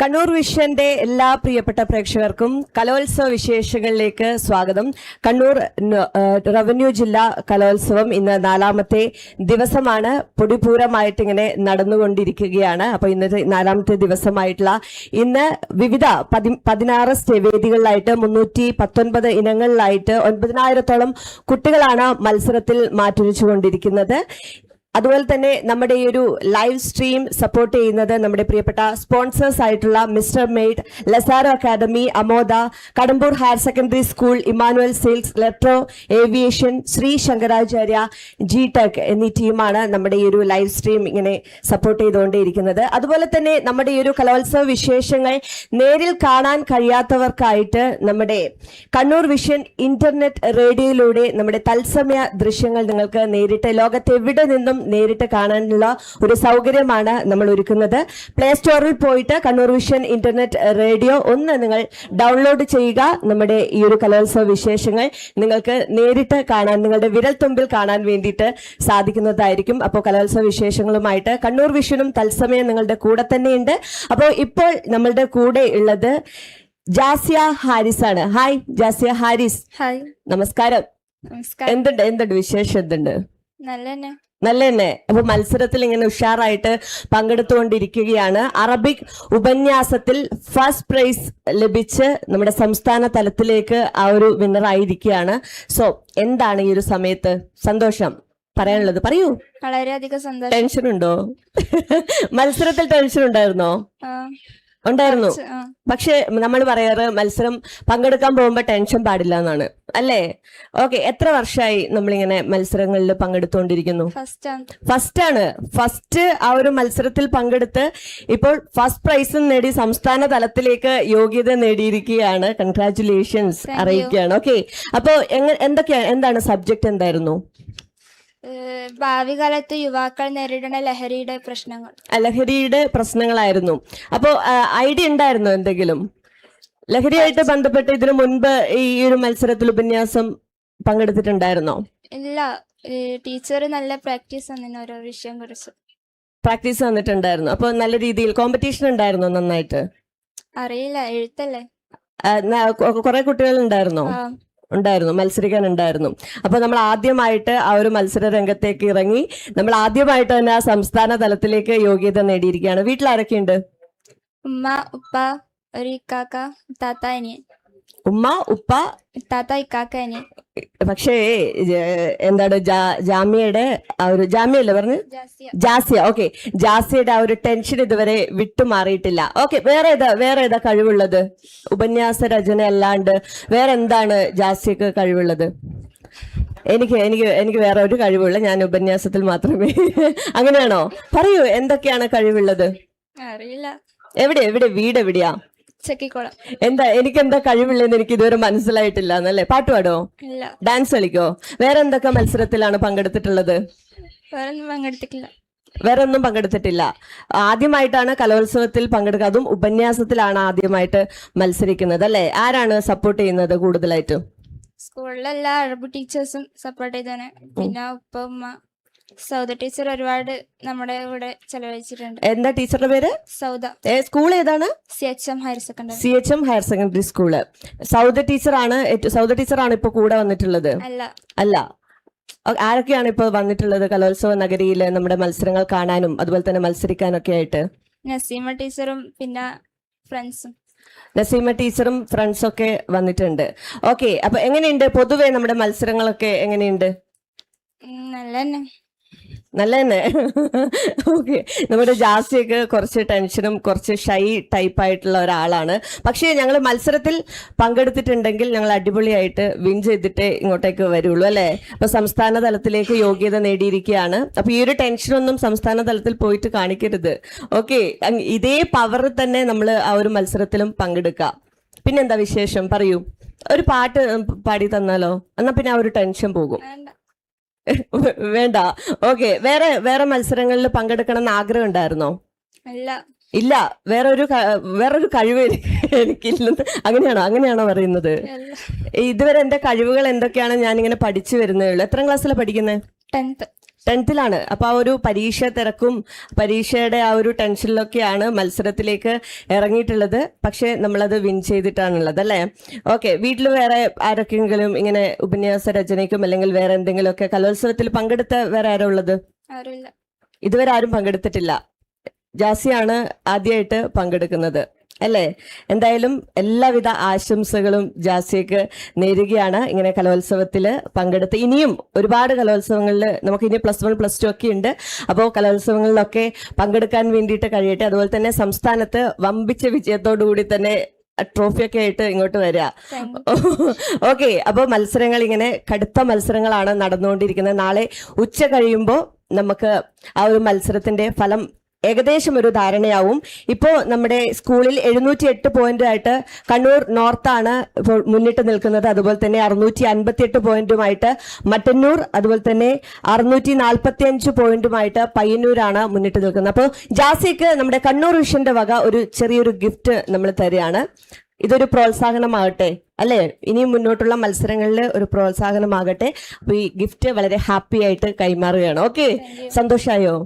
കണ്ണൂർ വിഷന്റെ എല്ലാ പ്രിയപ്പെട്ട പ്രേക്ഷകർക്കും കലോത്സവ വിശേഷങ്ങളിലേക്ക് സ്വാഗതം. കണ്ണൂർ റവന്യൂ ജില്ലാ കലോത്സവം ഇന്ന് നാലാമത്തെ ദിവസമാണ്. പൊടിപൂരമായിട്ടിങ്ങനെ നടന്നുകൊണ്ടിരിക്കുകയാണ്. അപ്പൊ ഇന്നത്തെ നാലാമത്തെ ദിവസമായിട്ടുള്ള ഇന്ന് വിവിധ പതി പതിനാറ് വേദികളിലായിട്ട് മുന്നൂറ്റി പത്തൊൻപത് ഇനങ്ങളിലായിട്ട് ഒൻപതിനായിരത്തോളം കുട്ടികളാണ് മത്സരത്തിൽ മാറ്റുരച്ചുകൊണ്ടിരിക്കുന്നത്. അതുപോലെ തന്നെ നമ്മുടെ ഈ ഒരു ലൈവ് സ്ട്രീം സപ്പോർട്ട് ചെയ്യുന്നത് നമ്മുടെ പ്രിയപ്പെട്ട സ്പോൺസേഴ്സ് ആയിട്ടുള്ള mister maid Lazaro academy Amoda Kadambur higher secondary school Emmanuel silks ലെട്രോ aviation Sree Shankaracharya G tech എന്നീ ടീമാണ് നമ്മുടെ ഈ ഒരു ലൈവ് സ്ട്രീം ഇങ്ങനെ സപ്പോർട്ട് ചെയ്തുകൊണ്ടേയിരിക്കുന്നത്. അതുപോലെ തന്നെ നമ്മുടെ ഈ ഒരു കലോത്സവ വിശേഷങ്ങൾ നേരിൽ കാണാൻ കഴിയാത്തവർക്കായിട്ട് നമ്മുടെ കണ്ണൂർ വിഷൻ ഇന്റർനെറ്റ് റേഡിയോയിലൂടെ നമ്മുടെ തത്സമയ ദൃശ്യങ്ങൾ നിങ്ങൾക്ക് നേരിട്ട് ലോകത്തെവിടെ നിന്നും നേരിട്ട് കാണാനുള്ള ഒരു സൗകര്യമാണ് നമ്മൾ ഒരുക്കുന്നത്. പ്ലേ സ്റ്റോറിൽ പോയിട്ട് കണ്ണൂർ വിഷൻ ഇന്റർനെറ്റ് റേഡിയോ ഒന്ന് നിങ്ങൾ ഡൗൺലോഡ് ചെയ്യുക. നമ്മുടെ ഈ ഒരു കലോത്സവ വിശേഷങ്ങൾ നിങ്ങൾക്ക് നേരിട്ട് കാണാൻ നിങ്ങളുടെ വിരൽത്തുമ്പിൽ കാണാൻ വേണ്ടിയിട്ട് സാധിക്കുന്നതായിരിക്കും. അപ്പോൾ കലോത്സവ വിശേഷങ്ങളുമായിട്ട് കണ്ണൂർ വിഷനും തത്സമയം നിങ്ങളുടെ കൂടെ തന്നെയുണ്ട്. അപ്പോൾ ഇപ്പോൾ നമ്മളുടെ കൂടെ ഉള്ളത് ജാസിയ ഹാരിസ് ആണ്. ഹായ് ജാസിയ ഹാരിസ്. ഹായ് നമസ്കാരം. നമസ്കാരം. എന്തുണ്ട് എന്തുണ്ട് വിശേഷം എന്തുണ്ട്? നല്ല നല്ല തന്നെ അപ്പൊ മത്സരത്തിൽ ഇങ്ങനെ ഉഷാറായിട്ട് പങ്കെടുത്തുകൊണ്ടിരിക്കുകയാണ്. അറബിക് ഉപന്യാസത്തിൽ ഫസ്റ്റ് പ്രൈസ് ലഭിച്ച് നമ്മുടെ സംസ്ഥാന തലത്തിലേക്ക് ആ ഒരു വിന്നർ ആയിരിക്കുകയാണ്. സോ എന്താണ് ഈ ഒരു സമയത്ത്? സന്തോഷം. പറയാനുള്ളത് പറയൂ. വളരെയധികം സന്തോഷം. ടെൻഷൻ ഉണ്ടോ? മത്സരത്തിൽ ടെൻഷൻ ഉണ്ടായിരുന്നോ? ഉണ്ടായിരുന്നു. പക്ഷെ നമ്മൾ പറയാറ് മത്സരം പങ്കെടുക്കാൻ പോകുമ്പോ ടെൻഷൻ പാടില്ല എന്നാണ്. അല്ലേ? ഓക്കെ എത്ര വർഷമായി നമ്മളിങ്ങനെ മത്സരങ്ങളിൽ പങ്കെടുത്തുകൊണ്ടിരിക്കുന്നു ഫസ്റ്റ് ആണ്. ഫസ്റ്റ് ആണ്. ഫസ്റ്റ് ആ ഒരു മത്സരത്തിൽ പങ്കെടുത്ത് ഇപ്പോൾ ഫസ്റ്റ് പ്രൈസും നേടി സംസ്ഥാന തലത്തിലേക്ക് യോഗ്യത നേടിയിരിക്കുകയാണ്. കൺഗ്രാറ്റുലേഷൻസ് അറിയിക്കുകയാണ്. ഓക്കെ അപ്പോ എങ്ങ- എന്തൊക്കെയാ എന്താണ് സബ്ജക്ട് എന്തായിരുന്നു? ഭാവി കാലത്ത് യുവാക്കൾ നേരിടുന്ന ലഹരിയുടെ പ്രശ്നങ്ങൾ. ലഹരിയുടെ പ്രശ്നങ്ങളായിരുന്നു. അപ്പോ ഐഡിയ ഉണ്ടായിരുന്നോ എന്തെങ്കിലും? ലഹരിയായിട്ട് ബന്ധപ്പെട്ട് ഇതിനു മുൻപ് ഈ ഒരു മത്സരത്തിൽ ഉപന്യാസം പങ്കെടുത്തിട്ടുണ്ടായിരുന്നോ? ഇല്ല. ടീച്ചർ നല്ല പ്രാക്ടീസ് തന്നിന് ഓരോ വിഷയം കുറിച്ച്. പ്രാക്ടീസ് തന്നിട്ടുണ്ടായിരുന്നു. അപ്പൊ നല്ല രീതിയിൽ കോമ്പറ്റീഷൻ ഉണ്ടായിരുന്നോ നന്നായിട്ട്? അറിയില്ല. എഴുത്തല്ലേ? കുറെ കുട്ടികൾ ഉണ്ടായിരുന്നോ ഉണ്ടായിരുന്നു മത്സരിക്കാൻ ഉണ്ടായിരുന്നു അപ്പൊ നമ്മൾ ആദ്യമായിട്ട് ആ ഒരു മത്സര രംഗത്തേക്ക് ഇറങ്ങി. നമ്മൾ ആദ്യമായിട്ട് തന്നെ ആ സംസ്ഥാന തലത്തിലേക്ക് യോഗ്യത നേടിയിരിക്കുകയാണ്. വീട്ടിൽ ആരൊക്കെയുണ്ട്? ഉമ്മ ഉപ്പ ഒരു കാക്ക താത്ത അനിയൻ. ഉമ്മ ഉപ്പ താത്ത ഇക്കാക്ക അനിയൻ. പക്ഷേ എന്താണ് ജാമ്യയുടെ ആ ഒരു ജാമ്യല്ലേ പറഞ്ഞു? ജാസിയ. ജാസിയ ഓക്കെ. ജാസിയുടെ ആ ഒരു ടെൻഷൻ ഇതുവരെ വിട്ടുമാറിയിട്ടില്ല ഓക്കെ വേറെ ഏതാ വേറെ ഏതാ കഴിവുള്ളത്? ഉപന്യാസ രചന അല്ലാണ്ട് വേറെ എന്താണ് ജാസിയക്ക് കഴിവുള്ളത്? എനിക്ക് എനിക്ക് എനിക്ക് വേറെ ഒരു കഴിവുള്ള ഞാൻ ഉപന്യാസത്തിൽ മാത്രമേ. അങ്ങനെയാണോ? പറയൂ എന്തൊക്കെയാണ് കഴിവുള്ളത്? അറിയില്ല. എവിടെ എവിടെ വീട് എവിടെയാ ചെക്കിക്കോളം. എന്താ എനിക്ക് എന്താ കഴിവില്ലെന്ന് എനിക്ക് ഇതുവരെ മനസ്സിലായിട്ടില്ല എന്നല്ലേ പാട്ട് പാടോ? ഡാൻസ് കളിക്കോ? വേറെ എന്തൊക്കെ മത്സരത്തിലാണ് പങ്കെടുത്തിട്ടുള്ളത്? വേറെ ഒന്നും പങ്കെടുത്തിട്ടില്ല. വേറെ ഒന്നും പങ്കെടുത്തിട്ടില്ല. ആദ്യമായിട്ടാണ് കലോത്സവത്തിൽ പങ്കെടുക്കുക. അതും ഉപന്യാസത്തിലാണ് ആദ്യമായിട്ട് മത്സരിക്കുന്നത് അല്ലെ? ആരാണ് സപ്പോർട്ട് ചെയ്യുന്നത് കൂടുതലായിട്ടും? സ്കൂളിലെല്ലാ അറബ് ടീച്ചേഴ്സും സപ്പോർട്ട് ചെയ്താണ് പിന്നെ ഉപ്പ ഉമ്മ. സൗദ ടീച്ചർ ഒരുപാട് നമ്മുടെ ഇവിടെ ചെലവഴിച്ചിട്ടുണ്ട്. എന്താ ടീച്ചറുടെ പേര്? സൗദ. സ്കൂൾ ഏതാണ്? C H M higher secondary. C H M higher secondary school Sauda ടീച്ചറാണ് സൗദ ടീച്ചറാണ് ഇപ്പൊ കൂടെ വന്നിട്ടുള്ളത്? അല്ല. അല്ല. ആരൊക്കെയാണ് ഇപ്പൊ വന്നിട്ടുള്ളത് കലോത്സവ നഗരിയിൽ നമ്മുടെ മത്സരങ്ങൾ കാണാനും അതുപോലെ തന്നെ മത്സരിക്കാനൊക്കെ ആയിട്ട്? നസീമ ടീച്ചറും പിന്നെ ഫ്രണ്ട്സും. നസീമ ടീച്ചറും ഫ്രണ്ട്സും ഒക്കെ വന്നിട്ടുണ്ട്. ഓക്കെ അപ്പൊ എങ്ങനെയുണ്ട്? പൊതുവെ നമ്മുടെ മത്സരങ്ങളൊക്കെ എങ്ങനെയുണ്ട്? നല്ല തന്നെ നല്ല തന്നെ ഓക്കെ നമ്മുടെ ജാസ്തിയൊക്കെ കുറച്ച് ടെൻഷനും കുറച്ച് ഷൈ ടൈപ്പ് ആയിട്ടുള്ള ഒരാളാണ്. പക്ഷേ ഞങ്ങൾ മത്സരത്തിൽ പങ്കെടുത്തിട്ടുണ്ടെങ്കിൽ ഞങ്ങൾ അടിപൊളിയായിട്ട് വിൻ ചെയ്തിട്ടേ ഇങ്ങോട്ടേക്ക് വരുള്ളൂ അല്ലേ? അപ്പൊ സംസ്ഥാന തലത്തിലേക്ക് യോഗ്യത നേടിയിരിക്കുകയാണ്. അപ്പൊ ഈ ഒരു ടെൻഷനൊന്നും സംസ്ഥാന തലത്തിൽ പോയിട്ട് കാണിക്കരുത്. ഓക്കെ ഇതേ പവർ തന്നെ നമ്മൾ ആ ഒരു മത്സരത്തിലും പങ്കെടുക്കുക പിന്നെന്താ വിശേഷം? പറയൂ. ഒരു പാട്ട് പാടി തന്നാലോ? എന്നാ പിന്നെ ആ ഒരു ടെൻഷൻ പോകും. വേണ്ട. ഓക്കെ വേറെ വേറെ മത്സരങ്ങളിൽ പങ്കെടുക്കണം എന്ന് ആഗ്രഹം ഉണ്ടായിരുന്നോ അല്ല ഇല്ല. വേറൊരു വേറൊരു കഴിവ് എനിക്ക് എനിക്കില്ലെന്ന്. അങ്ങനെയാണോ? അങ്ങനെയാണോ പറയുന്നത്? ഇതുവരെ എന്റെ കഴിവുകൾ എന്തൊക്കെയാണ് ഞാൻ ഇങ്ങനെ പഠിച്ചു വരുന്നേ ഉള്ളൂ എത്ര ക്ലാസ്സിലാണ് പഠിക്കുന്നത്? ടെൻത്ത്. ടെൻത്തിലാണ്. അപ്പോൾ ആ ഒരു പരീക്ഷ തിരക്കും പരീക്ഷയുടെ ആ ഒരു ടെൻഷനിലൊക്കെയാണ് മത്സരത്തിലേക്ക് ഇറങ്ങിയിട്ടുള്ളത്. പക്ഷേ നമ്മളത് വിൻ ചെയ്തിട്ടാണുള്ളത് അല്ലേ? ഓക്കെ വീട്ടിൽ വേറെ ആരൊക്കെയെങ്കിലും ഇങ്ങനെ ഉപന്യാസ രചനയ്ക്കും അല്ലെങ്കിൽ വേറെ എന്തെങ്കിലുമൊക്കെ കലോത്സവത്തിൽ പങ്കെടുത്ത വേറെ ആരോ ഉള്ളത്? ഇതുവരെ ആരും പങ്കെടുത്തിട്ടില്ല. ജാസിയാണ് ആദ്യമായിട്ട് പങ്കെടുക്കുന്നത്. അല്ലേ? എന്തായാലും എല്ലാവിധ ആശംസകളും ജാസിയക്ക് നേരുകയാണ് ഇങ്ങനെ കലോത്സവത്തിൽ പങ്കെടുത്ത്. ഇനിയും ഒരുപാട് കലോത്സവങ്ങളിൽ നമുക്ക് ഇനി പ്ലസ് വൺ പ്ലസ് ടു ഒക്കെ ഉണ്ട്. അപ്പോൾ കലോത്സവങ്ങളിലൊക്കെ പങ്കെടുക്കാൻ വേണ്ടിയിട്ട് കഴിയട്ടെ. അതുപോലെ തന്നെ സംസ്ഥാനത്ത് വമ്പിച്ച വിജയത്തോടു കൂടി തന്നെ ട്രോഫിയൊക്കെ ആയിട്ട് ഇങ്ങോട്ട് വരിക ഓക്കെ അപ്പോൾ മത്സരങ്ങൾ ഇങ്ങനെ കടുത്ത മത്സരങ്ങളാണ് നടന്നുകൊണ്ടിരിക്കുന്നത്. നാളെ ഉച്ച കഴിയുമ്പോൾ നമുക്ക് ആ ഒരു മത്സരത്തിന്റെ ഫലം ഏകദേശം ഒരു ധാരണയാവും. ഇപ്പോൾ നമ്മുടെ സ്കൂളിൽ എഴുന്നൂറ്റി എട്ട് പോയിന്റ് ആയിട്ട് കണ്ണൂർ നോർത്താണ് ഇപ്പോൾ മുന്നിട്ട് നിൽക്കുന്നത്. അതുപോലെ തന്നെ അറുന്നൂറ്റി അൻപത്തി എട്ട് പോയിന്റുമായിട്ട് മട്ടന്നൂർ അതുപോലെ തന്നെ അറുന്നൂറ്റി നാൽപ്പത്തി അഞ്ച് പോയിന്റുമായിട്ട് പയ്യന്നൂരാണ് മുന്നിട്ട് നിൽക്കുന്നത്. അപ്പോൾ ജാസിക്ക് നമ്മുടെ കണ്ണൂർ വിഷന്റെ വക ഒരു ചെറിയൊരു ഗിഫ്റ്റ് നമ്മൾ തരികയാണ്. ഇതൊരു പ്രോത്സാഹനമാകട്ടെ അല്ലേ? ഇനിയും മുന്നോട്ടുള്ള മത്സരങ്ങളിൽ ഒരു പ്രോത്സാഹനമാകട്ടെ. അപ്പൊ ഈ ഗിഫ്റ്റ് വളരെ ഹാപ്പി ആയിട്ട് കൈമാറുകയാണ്. ഓക്കെ സന്തോഷായോ?